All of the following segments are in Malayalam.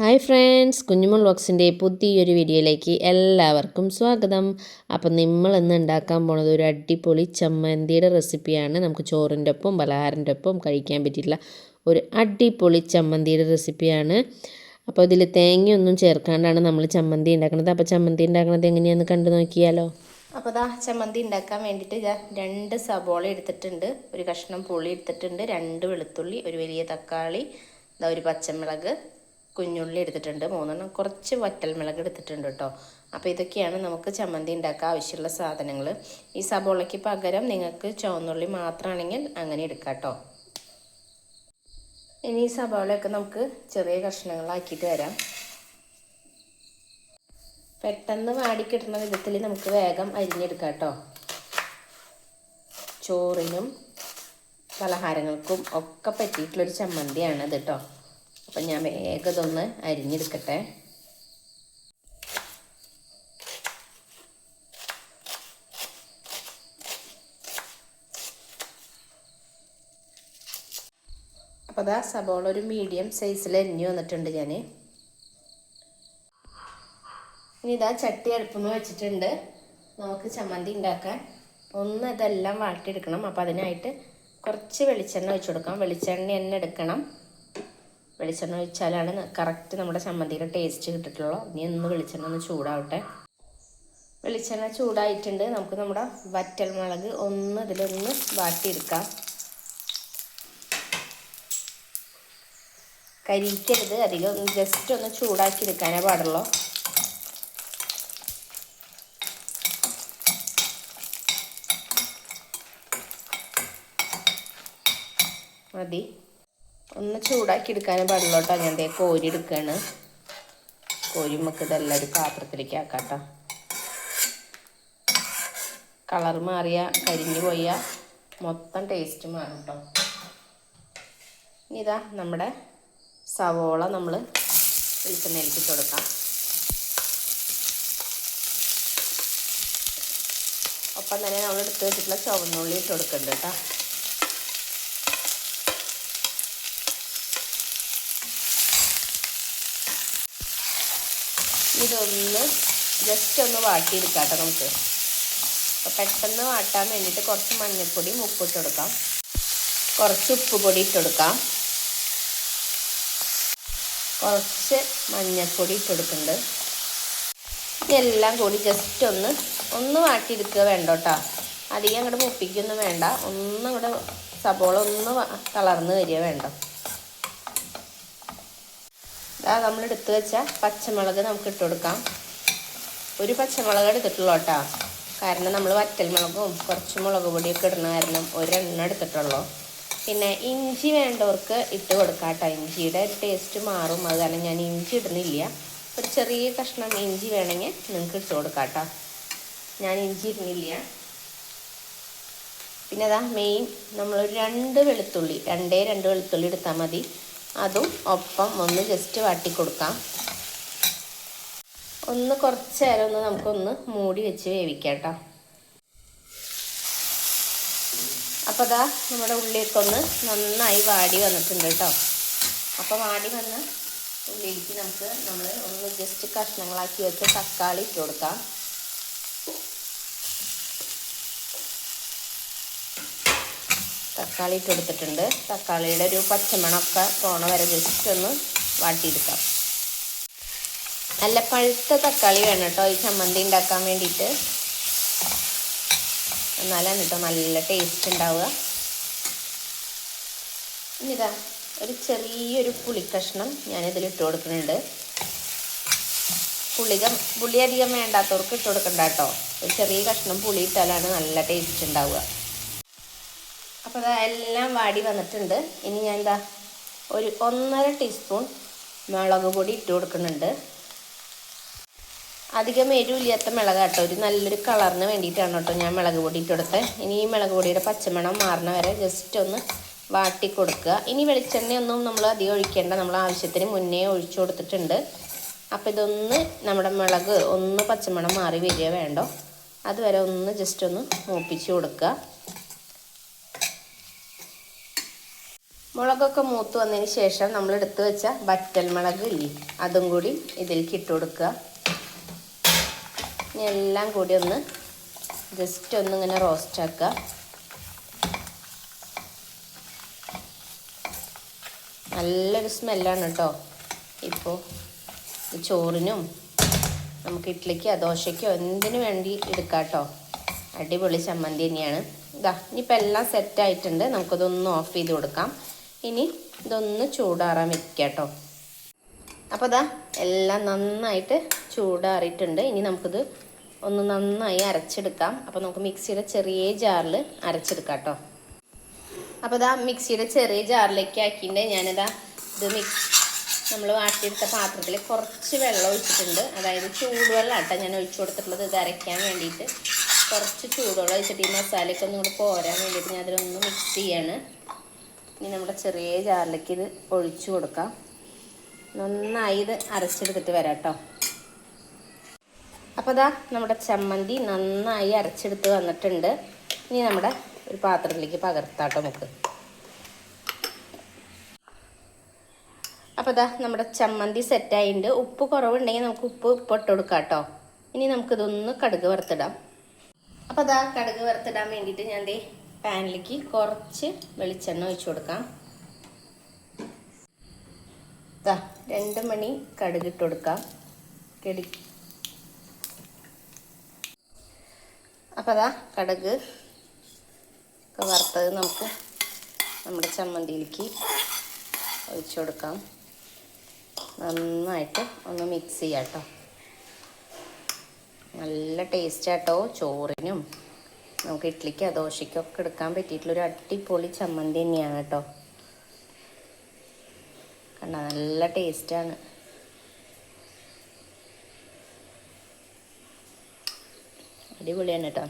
ഹായ് ഫ്രണ്ട്സ് കുഞ്ഞുമോൾ ബോക്സിന്റെ പുതിയൊരു വീഡിയോയിലേക്ക് എല്ലാവർക്കും സ്വാഗതം. അപ്പം നമ്മൾ ഇന്ന് ഉണ്ടാക്കാൻ പോണത് ഒരു അടിപൊളി ചമ്മന്തിയുടെ റെസിപ്പിയാണ്. നമുക്ക് ചോറിന്റെ ഒപ്പം പലഹാരന്റെ ഒപ്പം കഴിക്കാൻ പറ്റിയിട്ടുള്ള ഒരു അടിപൊളി ചമ്മന്തിയുടെ റെസിപ്പിയാണ്. അപ്പോൾ ഇതിൽ തേങ്ങയൊന്നും ചേർക്കാണ്ടാണ് നമ്മൾ ചമ്മന്തി ഉണ്ടാക്കുന്നത് അപ്പോൾ ചമ്മന്തി ഉണ്ടാക്കുന്നത് എങ്ങനെയാണെന്ന് കണ്ടു നോക്കിയാലോ? അപ്പോൾ ദാ ചമ്മന്തി ഉണ്ടാക്കാൻ വേണ്ടിയിട്ട് ഞാൻ രണ്ട് സബോള എടുത്തിട്ടുണ്ട്. ഒരു കഷ്ണം പുളി എടുത്തിട്ടുണ്ട്. രണ്ട് വെളുത്തുള്ളി ഒരു വലിയ തക്കാളി ഒരു പച്ചമുളക്. കുഞ്ഞുള്ളി എടുത്തിട്ടുണ്ട് മൂന്നെണ്ണം കുറച്ച് വറ്റൽമുളക് എടുത്തിട്ടുണ്ട് കേട്ടോ. അപ്പോൾ ഇതൊക്കെയാണ് നമുക്ക് ചമ്മന്തി ഉണ്ടാക്കാൻ ആവശ്യമുള്ള സാധനങ്ങൾ. ഈ സബോളയ്ക്ക് പകരം നിങ്ങൾക്ക് ചുവന്നുള്ളി മാത്രമാണെങ്കിൽ അങ്ങനെ എടുക്കാം കേട്ടോ. ഇനി ഈ സബോളയൊക്കെ നമുക്ക് ചെറിയ കഷ്ണങ്ങളാക്കിയിട്ട് വരാം. പെട്ടെന്ന് വാടിക്കിട്ടുന്ന വിധത്തിൽ നമുക്ക് വേഗം അരിഞ്ഞെടുക്കാം കേട്ടോ. ചോറിനും പലഹാരങ്ങൾക്കും ഒക്കെ പറ്റിയിട്ടുള്ളൊരു ചമ്മന്തിയാണ് ഇത് കേട്ടോ. അപ്പം ഞാൻ വേഗം ഇതൊന്ന് അരിഞ്ഞെടുക്കട്ടെ. അപ്പോൾ അതാ സബോള ഒരു മീഡിയം സൈസിൽ അരിഞ്ഞു വന്നിട്ടുണ്ട് ഞാൻ. ഇനി ഇതാ ചട്ടി അടുപ്പെന്ന് വെച്ചിട്ടുണ്ട്. നമുക്ക് ചമ്മന്തി ഉണ്ടാക്കാൻ ഒന്ന് ഇതെല്ലാം വാട്ടിയെടുക്കണം. അപ്പോൾ അതിനായിട്ട് കുറച്ച് വെളിച്ചെണ്ണ വെച്ചു കൊടുക്കാം. വെളിച്ചെണ്ണ തന്നെ എടുക്കണം. വെളിച്ചെണ്ണ ഒഴിച്ചാലാണ് കറക്റ്റ് നമ്മുടെ ചമ്മന്തിയുടെ ടേസ്റ്റ് കിട്ടിയിട്ടുള്ളൂ ഇനി ഒന്ന് വെളിച്ചെണ്ണ ഒന്ന് ചൂടാവട്ടെ. വെളിച്ചെണ്ണ ചൂടായിട്ടുണ്ട്. നമുക്ക് നമ്മുടെ വറ്റൽ മുളക് ഒന്ന് ഇതിലൊന്ന് വാട്ടിയെടുക്കാം. കരിക്കരുത്. അധികം ജസ്റ്റ് ഒന്ന് ചൂടാക്കി എടുക്കാനേ പാടുള്ളൂ. മതി. ഒന്ന് ചൂടാക്കി എടുക്കാനേ പാടുള്ളൂ കേട്ടോ ഞാൻ ദേ കോരി എടുക്കുകയാണ് കോരി നമുക്ക് ഇതെല്ലാം ഒരു പാത്രത്തിലേക്ക് ആക്കാം കേട്ടോ കളർ മാറിയ കരിഞ്ഞു പോയ മൊത്തം ടേസ്റ്റ് മാറും കേട്ടോ ഇതാ നമ്മുടെ സവോള നമ്മൾ വെളിച്ചെണ്ണയിലേക്ക് കൊടുക്കാം. ഒപ്പം തന്നെ നമ്മൾ എടുത്ത് വെച്ചിട്ടുള്ള ചുവന്നുള്ളി ഇട്ട് കൊടുക്കുന്നുണ്ട് കേട്ടോ ഇതൊന്ന് ജസ്റ്റ് ഒന്ന് വാട്ടിയെടുക്കാം കേട്ടോ നമുക്ക്. അപ്പോൾ പെട്ടെന്ന് വാട്ടാൻ വേണ്ടിയിട്ട് കുറച്ച് മഞ്ഞൾപ്പൊടി ഉപ്പിട്ട് കൊടുക്കാം. കുറച്ച് ഉപ്പ് പൊടി ഇട്ട് കൊടുക്കാം. കുറച്ച് മഞ്ഞൾപ്പൊടി ഇട്ട് കൊടുക്കുന്നുണ്ട്. ഇതെല്ലാം കൂടി ജസ്റ്റ് ഒന്ന് ഒന്ന് വാട്ടിയെടുക്കുക വേണ്ട കേട്ടോ. അധികം അങ്ങോട്ട് മുപ്പിക്കൊന്നും വേണ്ട. ഒന്നും അങ്ങോട്ട് സബോള ഒന്ന് തളർന്ന് വരിക വേണ്ട. ഇതാ നമ്മൾ എടുത്ത് വെച്ച പച്ചമുളക് നമുക്ക് ഇട്ട് കൊടുക്കാം. ഒരു പച്ചമുളക് എടുത്തിട്ടുള്ളൂ കേട്ടോ. കാരണം നമ്മൾ വറ്റൽ മുളകും കുറച്ച് മുളക് പൊടിയൊക്കെ ഇടുന്ന കാരണം ഒരെണ്ണം എടുത്തിട്ടുള്ളൂ. പിന്നെ ഇഞ്ചി വേണ്ടവർക്ക് ഇട്ട് കൊടുക്കാം കേട്ടോ. ഇഞ്ചിയുടെ ടേസ്റ്റ് മാറും. അത് കാരണം ഞാൻ ഇഞ്ചി ഇടുന്നില്ല. ഒരു ചെറിയ കഷ്ണം ഇഞ്ചി വേണമെങ്കിൽ നിങ്ങൾക്ക് ഇട്ട് കൊടുക്കാം കേട്ടോ. ഞാൻ ഇഞ്ചി ഇടുന്നില്ല. പിന്നെ അതാ മെയിൻ നമ്മളൊരു രണ്ട് വെളുത്തുള്ളി രണ്ടേ രണ്ട് വെളുത്തുള്ളി എടുത്താൽ മതി. അതും ഒപ്പം ഒന്ന് ജസ്റ്റ് വാട്ടി കൊടുക്കാം. ഒന്ന് കുറച്ച് നേരം ഒന്ന് നമുക്കൊന്ന് മൂടി വെച്ച് വേവിക്കാം കേട്ടോ. അപ്പോൾ അതാ നമ്മുടെ ഉള്ളിലേക്ക് ഒന്ന് നന്നായി വാടി വന്നിട്ടുണ്ട് കേട്ടോ. അപ്പോൾ വാടി വന്ന ഉള്ളിലേക്ക് നമുക്ക് നമ്മൾ ഒന്ന് ജസ്റ്റ് കഷ്ണങ്ങളാക്കി വെച്ച് തക്കാളി ഇട്ട് കൊടുക്കാം. തക്കാളി ഇട്ട് കൊടുത്തിട്ടുണ്ട് തക്കാളിയുടെ ഒരു പച്ചമണമൊക്കെ പോണ വരെ ജസ്റ്റ് ഒന്ന് വാട്ടിയെടുക്കാം. നല്ല പഴുത്ത തക്കാളി വേണം കേട്ടോ ഈ ചമ്മന്തി ഉണ്ടാക്കാൻ വേണ്ടിയിട്ട്. എന്നാലാണ് കേട്ടോ നല്ല ടേസ്റ്റ് ഉണ്ടാവുക. ഇനിതാ ഒരു ചെറിയൊരു പുളിക്കഷ്ണം ഞാനിതിൽ ഇട്ട് കൊടുക്കുന്നുണ്ട്. പുളികം പുളി അധികം വേണ്ടാത്തവർക്ക് ഇട്ട് കൊടുക്കണ്ട കേട്ടോ. ഒരു ചെറിയ കഷ്ണം പുളി ഇട്ടാലാണ് നല്ല ടേസ്റ്റ് ഉണ്ടാവുക. അപ്പോൾ എല്ലാം വാടി വന്നിട്ടുണ്ട്. ഇനി ഞാൻ എന്താ ഒരു ഒന്നര ടീസ്പൂൺ മുളക് പൊടി ഇട്ട് കൊടുക്കുന്നുണ്ട്. അധികം എരിവില്ലാത്ത മുളക് കേട്ടോ ഒരു നല്ലൊരു കളറിന് വേണ്ടിയിട്ടാണ് കേട്ടോ ഞാൻ മുളക് പൊടി ഇട്ട് കൊടുത്തത് ഇനി ഈ മുളക് പൊടിയുടെ പച്ചമണം മാറുന്ന വരെ ജസ്റ്റ് ഒന്ന് വാട്ടി കൊടുക്കുക. ഇനി വെളിച്ചെണ്ണയൊന്നും നമ്മൾ അധികം ഒഴിക്കേണ്ട. നമ്മൾ ആവശ്യത്തിന് മുന്നേ ഒഴിച്ചു കൊടുത്തിട്ടുണ്ട്. അപ്പോൾ ഇതൊന്ന് നമ്മുടെ മുളക് ഒന്ന് പച്ചമണം മാറി വരിക വേണ്ടോ? അതുവരെ ഒന്ന് ജസ്റ്റ് ഒന്ന് മൂപ്പിച്ച് കൊടുക്കുക. മുളകൊക്കെ മൂത്ത് വന്നതിന് ശേഷം നമ്മൾ എടുത്തു വെച്ച വറ്റൽ മുളക് ഇല്ലേ അതും കൂടി ഇതിലേക്ക് ഇട്ട് കൊടുക്കുക. ഇനി എല്ലാം കൂടി ഒന്ന് ജസ്റ്റ് ഒന്ന് ഇങ്ങനെ റോസ്റ്റ് ആക്കുക. നല്ലൊരു സ്മെല്ലാണ് കേട്ടോ ഇപ്പോൾ ചോറിനും നമുക്ക് ഇഡ്ഡലിക്കോ ദോശയ്ക്കോ എന്തിനു വേണ്ടി എടുക്കാം കേട്ടോ അടിപൊളി ചമ്മന്തി തന്നെയാണ്. ഇതാ ഇനിയിപ്പോൾ എല്ലാം സെറ്റ് ആയിട്ടുണ്ട്. നമുക്കതൊന്ന് ഓഫ് ചെയ്ത് കൊടുക്കാം. ഇനി ഇതൊന്ന് ചൂടാറാൻ വെക്കുക കേട്ടോ. അപ്പോൾ ഇതാ എല്ലാം നന്നായിട്ട് ചൂടാറിയിട്ടുണ്ട്. ഇനി നമുക്കിത് ഒന്ന് നന്നായി അരച്ചെടുക്കാം. അപ്പോൾ നമുക്ക് മിക്സിയുടെ ചെറിയ ജാറിൽ അരച്ചെടുക്കാം കേട്ടോ. അപ്പോൾ ഇതാ മിക്സിയുടെ ചെറിയ ജാറിലേക്ക് ആക്കിയിട്ട് ഞാനിതാ ഇത് മിക്സ് നമ്മൾ വാട്ടിയെടുത്ത പാത്രത്തിൽ കുറച്ച് വെള്ളം ഒഴിച്ചിട്ടുണ്ട്. അതായത് ചൂടുവെള്ളം ആട്ടോ ഞാൻ ഒഴിച്ചു കൊടുത്തിട്ടുള്ളത്. ഇത് അരയ്ക്കാൻ വേണ്ടിയിട്ട് കുറച്ച് ചൂടുവെള്ളം ഒഴിച്ചിട്ട് ഈ മസാലയൊക്കെ ഒന്നും കൂടി പോരാൻ വേണ്ടിയിട്ട് ഞാൻ അതിലൊന്ന് മിക്സ് ചെയ്യാണ്. ഇനി നമ്മുടെ ചെറിയ ജാറിലേക്ക് ഇത് ഒഴിച്ചു കൊടുക്കാം. നന്നായി ഇത് അരച്ചെടുത്തിട്ട് വരാം കേട്ടോ. അപ്പോൾ ഇതാ നമ്മുടെ ചമ്മന്തി നന്നായി അരച്ചെടുത്ത് വന്നിട്ടുണ്ട്. ഇനി നമ്മുടെ ഒരു പാത്രത്തിലേക്ക് പകർത്താട്ടോ നമുക്ക്. അപ്പോൾ ഇതാ നമ്മുടെ ചമ്മന്തി സെറ്റായിട്ടുണ്ട് ഉപ്പ് കുറവുണ്ടെങ്കിൽ നമുക്ക് ഉപ്പ് ഉപ്പ് ഇട്ട് കൊടുക്കാം കേട്ടോ. ഇനി നമുക്കിതൊന്ന് കടുക് വറുത്തിടാം. അപ്പോൾ ഇതാ കടുക് വറുത്തിടാൻ വേണ്ടിയിട്ട് ഞാൻ ദേ പാനിലേക്ക് കുറച്ച് വെളിച്ചെണ്ണ ഒഴിച്ചു കൊടുക്കാം. രണ്ട് മണി കടുകിട്ട് കൊടുക്കാം. കെടി അപ്പോൾ അതാ കടുക് ഒക്കെ വറുത്തത് നമുക്ക് നമ്മുടെ ചമ്മന്തിയിലേക്ക് ഒഴിച്ചു കൊടുക്കാം. നന്നായിട്ട് ഒന്ന് മിക്സ് ചെയ്യാം കേട്ടോ. നല്ല ടേസ്റ്റ് ആട്ടോ ചോറിനും. നമുക്ക് ഇഡ്ഡലിക്കോ ദോശയ്ക്കോ ഒക്കെ എടുക്കാൻ പറ്റിയിട്ടുള്ളൊരു അടിപൊളി ചമ്മന്തി തന്നെയാണ് കേട്ടോ. കണ്ട നല്ല ടേസ്റ്റാണ് അടിപൊളിയാണ് കേട്ടോ.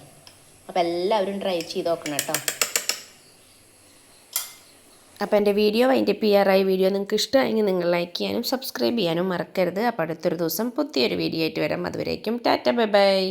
അപ്പോൾ എല്ലാവരും ട്രൈ ചെയ്ത് നോക്കണം കേട്ടോ. അപ്പോൾ എന്റെ വീഡിയോ അതിന്റെ പി ആർ ഐ വീഡിയോ നിങ്ങൾക്ക് ഇഷ്ടമായെങ്കിൽ നിങ്ങൾ ലൈക്ക് ചെയ്യാനും സബ്സ്ക്രൈബ് ചെയ്യാനും മറക്കരുത്. അപ്പോൾ അടുത്തൊരു ദിവസം പുതിയൊരു വീഡിയോ ആയിട്ട് വരാം. അതുവരേക്കും ടാറ്റ ബൈ ബൈ.